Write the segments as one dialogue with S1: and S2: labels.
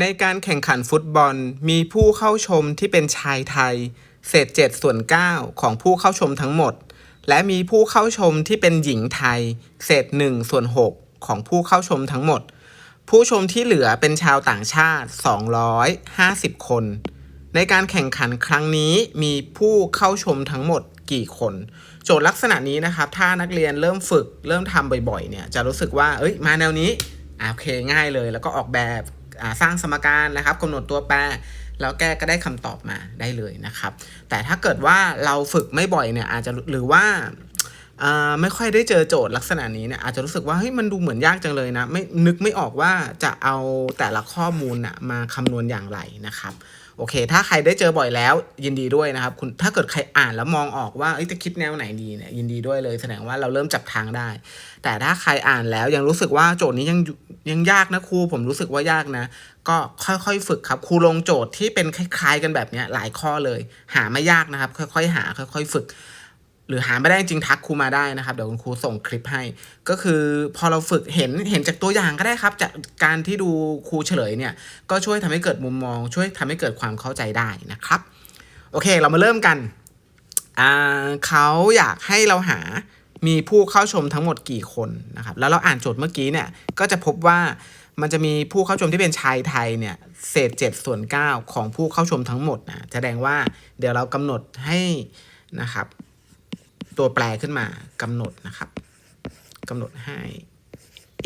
S1: ในการแข่งขันฟุตบอลมีผู้เข้าชมที่เป็นชายไทย เศษ7ส่วน 9 ของผู้เข้าชมทั้งหมด และมีผู้เข้าชมที่เป็นหญิงไทย เศษ1ส่วน 6 ของผู้เข้าชมทั้งหมด ผู้ชมที่เหลือเป็นชาวต่างชาติ 250 คน ในการแข่งขันครั้งนี้มีผู้เข้าชมทั้งหมดกี่คน โจทย์ลักษณะนี้นะครับ ถ้านักเรียนเริ่มฝึกเริ่มทำบ่อยๆเนี่ยจะรู้สึกว่าเอ้ยมาแนวนี้โอเคง่ายเลย แล้วก็ออกแบบ สร้างสมการนะครับกำหนดตัวแปร แล้วแก้ก็ได้คำตอบมาได้เลยนะครับ แต่ถ้าเกิดว่าเราฝึกไม่บ่อยเนี่ยอาจจะหรือว่าไม่ค่อยได้เจอโจทย์ลักษณะนี้เนี่ยอาจจะรู้สึกว่าเฮ้ยมันดูเหมือนยากจังเลยนะไม่นึกไม่ออกว่าจะเอาแต่ละข้อมูลนะมาคำนวณอย่างไรนะครับ อเค ถ้าใครได้เจอบ่อยแล้วยินดีด้วยนะครับคุณถ้าเกิดใครอ่านแล้วมองออกว่าจะคิดแนวไหนดีเนี่ยยินดีด้วยเลยแสดงว่าเราเริ่มจับทางได้ แต่ถ้าใครอ่านแล้วยังรู้สึกว่าโจทย์นี้ยังยังยากนะครูผมรู้สึกว่ายากนะ ก็ค่อยๆฝึกครับครูลงโจทย์ที่เป็นคล้าย ๆ กันแบบนี้หลายข้อเลย หาไม่ยากนะครับ ค่อยๆหา ค่อย ๆ ฝึก หรือหาไม่ได้จริงทักครูมาได้นะครับ เดี๋ยวคุณครูส่งคลิปให้ ก็คือพอเราฝึกเห็นเห็นจากตัวอย่างก็ได้ครับ จากการที่ดูครูเฉลยเนี่ยก็ช่วยทำให้เกิดมุมมอง ช่วยทำให้เกิดความเข้าใจได้นะครับ โอเคเรามาเริ่มกันอ่าเขาอยากให้เราหามีผู้เข้าชมทั้งหมดกี่คนนะครับ แล้วเราอ่านโจทย์เมื่อกี้เนี่ยก็จะพบว่ามันจะมีผู้เข้าชมที่เป็นชายไทยเนี่ยเศษ7ส่วน9ของผู้เข้าชมทั้งหมดนะแสดงว่าเดี๋ยวเรากำหนดให้นะครับ ตัวแปรขึ้นมากำหนดนะครับกำหนดให้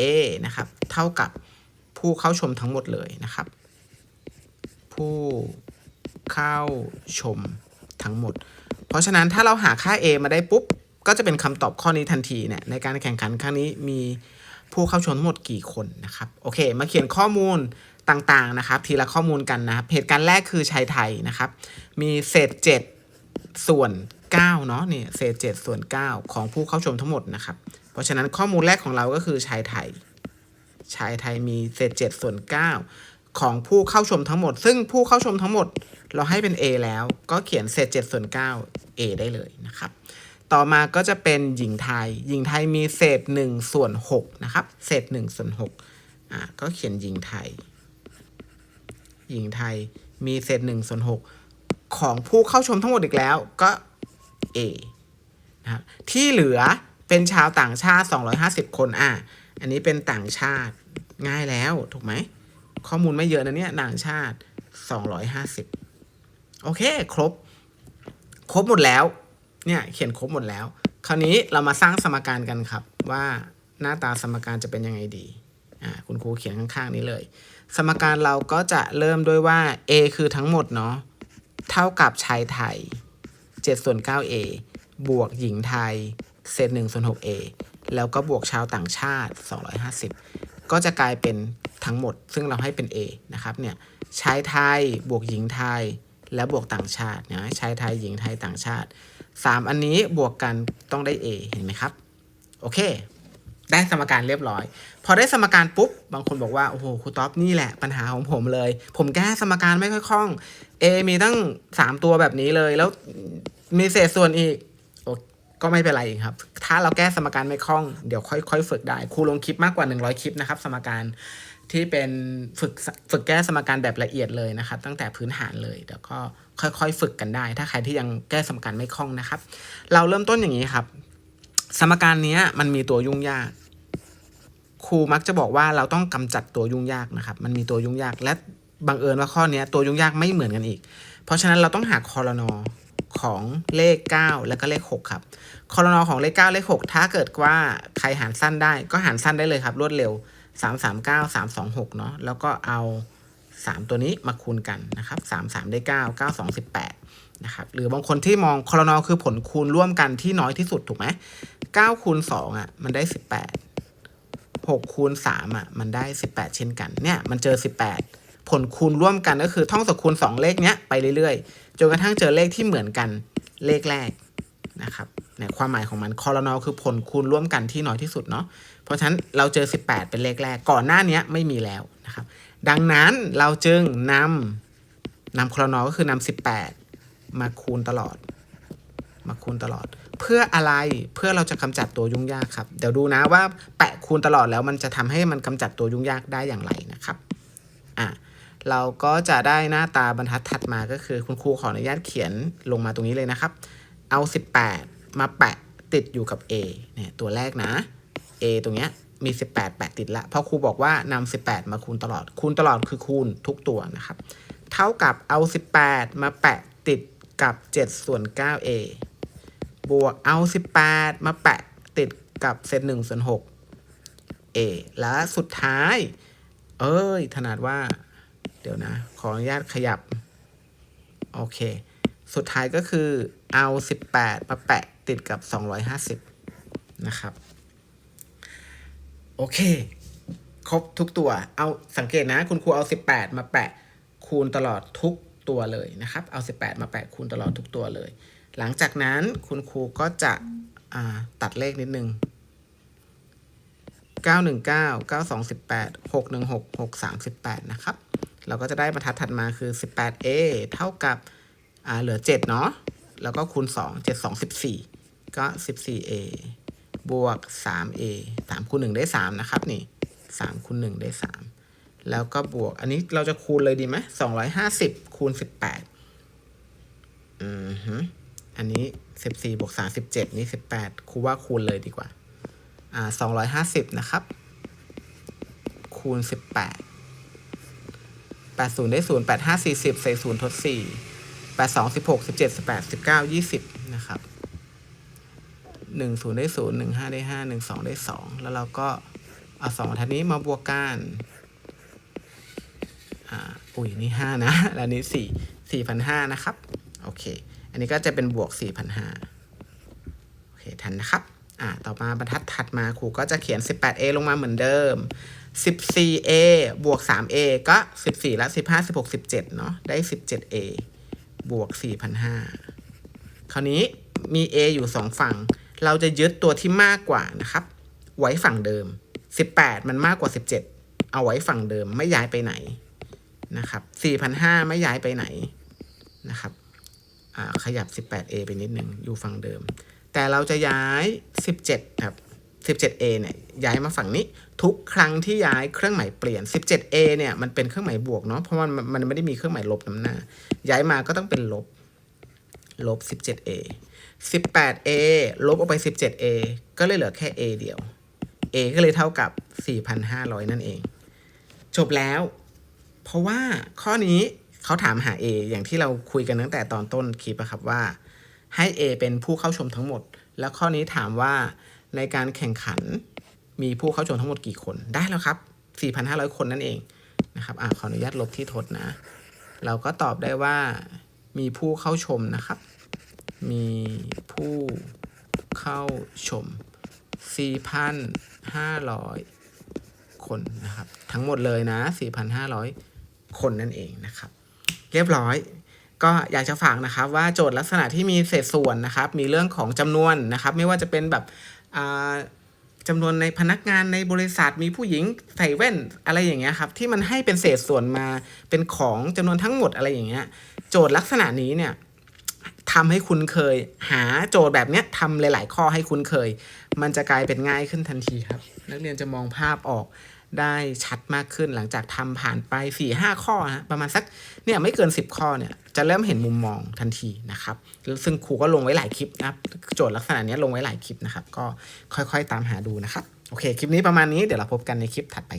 S1: a นะครับ เท่ากับผู้เข้าชมทั้งหมดเลยนะครับ ผู้เข้าชมทั้งหมด เพราะฉะนั้นถ้าเราหาค่า a มาได้ปุ๊บ ก็จะเป็นคำตอบข้อนี้ทันทีเนี่ยในการแข่งขันครั้งนี้มีผู้เข้าชมทั้งหมดกี่คนนะครับโอเค มาเขียนข้อมูลต่างๆนะครับ ทีละข้อมูลกันนะครับเหตุการณ์แรกคือชายไทยนะครับ มีเศษ 7 ส่วน9เนาะเนี่ยเศษ7ส่วน 9 ของผู้เข้าชมทั้งหมดนะครับ เพราะฉะนั้นข้อมูลแรกของเราก็คือชายไทย ชายไทยมีเศษ7ส่วน 9 ของผู้เข้าชมทั้งหมด ซึ่งผู้เข้าชมทั้งหมด เราให้เป็น A แล้วก็เขียนเศษ7ส่วน 9 A ได้เลยนะครับ ต่อมาก็จะเป็นหญิงไทย หญิงไทยมีเศษ1ส่วน6นะครับ เศษ1ส่วน6อ่าก็เขียนหญิงไทย หญิงไทยมีเศษ1ส่วน6ของผู้เข้าชมทั้งหมดอีกแล้ว ก็ A นะครับที่เหลือเป็นชาวต่างชาติ 250 คนอะอันนี้เป็นต่างชาติง่ายแล้วถูกไหม ข้อมูลไม่เยอะนะเนี่ยต่างชาติ 250 โอเค ครบ ครบหมดแล้ว เนี่ยเขียนครบหมดแล้ว คราวนี้เรามาสร้างสมการกันครับ ว่าหน้าตาสมการจะเป็นยังไงดีอ่าคุณครูเขียนข้างๆนี้เลย สมการเราก็จะเริ่มด้วยว่า A คือทั้งหมดเนาะเท่ากับชายไทย 7ส่วน 9A บวกหญิงไทย เศษ1ส่วน 6A แล้วก็บวกชาวต่างชาติ 250 ก็จะกลายเป็นทั้งหมด ซึ่งเราให้เป็น A นะครับเนี่ยชายไทยบวกหญิงไทย และบวกต่างชาตินะชายไทยหญิงไทยต่างชาติ 3 อันนี้บวกกันต้องได้ A เห็นไหมครับ โอเค ได้สมการเรียบร้อย พอได้สมการปุ๊บ บางคนบอกว่า โอ้โหครูท็อปนี่แหละปัญหาของผมเลย ผมแก้สมการไม่ค่อยคล่อง A มีตั้ง 3 ตัวแบบนี้เลยแล้ว มีเศษส่วนอีกก็ไม่เป็นไรครับ ถ้าเราแก้สมการไม่คล่อง เดี๋ยวค่อยๆฝึกได้ ครูลงคลิปมากกว่า 100 คลิปนะครับ สมการที่เป็นฝึกฝึกแก้สมการแบบละเอียดเลยนะครับ ตั้งแต่พื้นฐานเลยเดี๋ยวก็ค่อยๆ ฝึกกันได้ ถ้าใครที่ยังแก้สมการไม่คล่องนะครับ เราเริ่มต้นอย่างนี้ครับ สมการนี้มันมีตัวยุ่งยาก ครูมักจะบอกว่าเราต้องกำจัดตัวยุ่งยากนะครับ มันมีตัวยุ่งยาก และบังเอิญว่าข้อนี้ตัวยุ่งยากไม่เหมือนกันอีก เพราะฉะนั้นเราต้องหาคอรนอ ของเลข 9 แล้วก็เลข 6 ครับคอรนอของเลข 9 เลข 6 ถ้าเกิดว่าใครหารสั้นได้ก็หารสั้นได้เลยครับ รวดเร็ว 3 3 9 3 2 6 เนาะแล้วก็เอา 3 ตัวนี้มาคูณกันนะครับ 3 3 ได้ 9 9 2 18 นะครับหรือบางคนที่มองคอรนอคือผลคูณร่วมกันที่น้อยที่สุดถูกไหม9คูณ2อะมันได้ 18 6คูณ3อะมันได้ 18 เช่นกันเนี่ยมันเจอ 18 ผลคูณร่วมกันก็คือท่องสคูณ 2 เลขเนี้ยไปเรื่อยๆ จนกระทั่งเจอเลขที่เหมือนกันเลขแรกนะครับเนี่ยความหมายของมันคอรนอคือผลคูณร่วมกันที่น้อยที่สุดเนาะเพราะฉะนั้นเราเจอ 18 เป็นเลขแรกก่อนหน้านี้ไม่มีแล้วนะครับ ดังนั้นเราจึงนำนำคอรนอก็คือนำ18 มาคูณตลอด มาคูณตลอด เพื่ออะไรเพื่อเราจะกำจัดตัวยุ่งยากครับ เดี๋ยวดูนะว่าแปะคูณตลอดแล้วมันจะทำให้มันกำจัดตัวยุ่งยากได้อย่างไรนะครับ เราก็จะได้หน้าตาบรรทัดถัดมาก็คือ คุณครูขออนุญาตเขียนลงมาตรงนี้เลยนะครับ เอา 18 มาแปะติดอยู่กับ A เนี่ยตัวแรกนะ A ตรงเนี้ยมี 18แปะติดละเพราะครูบอกว่านำ18 มาคูณตลอด คูณตลอดคือคูณทุกตัวนะครับ เท่ากับเอา 18 มาแปะติดกับ 7 ส่วน 9A บวกเอา 18 มาแปะติดกับเศษ1ส่วน 6 A และสุดท้าย เอ้ย ถนัดว่า ดี๋ยวนะ ขออนุญาตขยับ โอเค สุดท้ายก็คือเอา 18 มาแปะติดกับ 250 นะครับ โอเค ครบทุกตัว เอาสังเกตนะ คุณครูเอา 18 มาแปะคูณตลอดทุกตัวเลยนะครับ เอา 18 มาแปะคูณตลอดทุกตัวเลย หลังจากนั้นคุณครูก็จะตัดเลขนิดนึง 919 9218 616 638 นะครับ เราก็จะได้บรรทัดถัดมาคือ 18a เท่ากับอ่าเหลือ 7 เนาะ แล้วก็คูณ 2 7 2 14 ก็ 14a บวก 3a 3คูณ1ได้ 3 นะครับ นี่3คูณ1ได้ 3 แล้วก็บวก อันนี้เราจะคูณเลยดีไหม250 คูณ 18 อือฮึอันนี้ 14บวก37 นี่ 18 คูว่าคูณเลยดีกว่า อ่า 250 นะครับ คูณ 18 80 ได้ 0 85 40 ใส่0ทด 4 82 16 17 18 19 20 นะครับ 10 ได้ 0 15 ได้ 5 12 ได้ 2 แล้วเราก็เอา2ทัดนี้มาบวกกันอ่าอุ้ยนี่ 5 นะ แล้วนี้ 4 4,500 นะครับ โอเค อันนี้ก็จะเป็นบวก 4,500 โอเค ทันนะครับ อ่าต่อมาบรรทัดถัดมาครูก็จะเขียน 18a ลงมาเหมือนเดิม 14a บวก 3a ก็ 14 แล้ว15 16 17 เนาะได้ 17a บวก 4,500 คราวนี้มี a อยู่ 2 ฝั่ง เราจะยึดตัวที่มากกว่านะครับ ไว้ฝั่งเดิม 18 มันมากกว่า 17 เอาไว้ฝั่งเดิมไม่ย้ายไปไหนนะครับ4,500 ไม่ย้ายไปไหนนะครับขยับ 18a ไปนิดหนึ่งอยู่ฝั่งเดิม แต่เราจะย้าย 17 ครับ 17a เนี่ยย้ายมาฝั่งนี้ ทุกครั้งที่ย้ายเครื่องหมายเปลี่ยน 17a เนี่ยมันเป็นเครื่องหมายบวกเนาะเพราะมันมันไม่ได้มีเครื่องหมายลบนำหน้า ย้ายมาก็ต้องเป็นลบลบ 17a 18a ลบออกไป 17a ก็เลยเหลือแค่ a เดียว a ก็เลยเท่ากับ 4,500 นั่นเอง จบแล้ว เพราะว่าข้อนี้เขาถามหา A อย่างที่เราคุยกันตั้งแต่ตอนต้นคลิปอะครับว่า ให้ A เป็นผู้เข้าชมทั้งหมด แล้วข้อนี้ถามว่าในการแข่งขันมีผู้เข้าชมทั้งหมดกี่คน ได้แล้วครับ 4,500 คนนั่นเองนะครับอ่าขออนุญาตลบที่ทดนะ เราก็ตอบได้ว่ามีผู้เข้าชมนะครับ มีผู้เข้าชม 4,500 คนนะครับ ทั้งหมดเลยนะ 4,500 คนนั่นเองนะครับ เรียบร้อย ก็อยากจะฝากนะครับว่าโจทย์ลักษณะที่มีเศษส่วนนะครับ มีเรื่องของจำนวนนะครับ ไม่ว่าจะเป็นแบบอ่าจำนวนในพนักงานในบริษัทมีผู้หญิงใส่แว่นอะไรอย่างเงี้ยครับที่มันให้เป็นเศษส่วนมาเป็นของจำนวนทั้งหมดอะไรอย่างเงี้ยโจทย์ลักษณะนี้เนี่ยทำให้คุณเคยหาโจทย์แบบเนี้ยทำหลาย ๆ ข้อให้คุณเคย มันจะกลายเป็นง่ายขึ้นทันทีครับ นักเรียนจะมองภาพออก ได้ชัดมากขึ้นหลังจากทำผ่านไป4ี่ห้าข้อฮะประมาณสักเนี่ยไม่เกิน 10 ข้อเนี่ยจะเริ่มเห็นมุมมองทันทีนะครับ ซึ่งครูก็ลงไว้หลายคลิปนะครับโจทย์ลักษณะนี้ลงไว้หลายคลิปนะครับ ก็ค่อยๆตามหาดูนะครับ โอเค คลิปนี้ประมาณนี้เดี๋ยวเราพบกันในคลิปถัดไป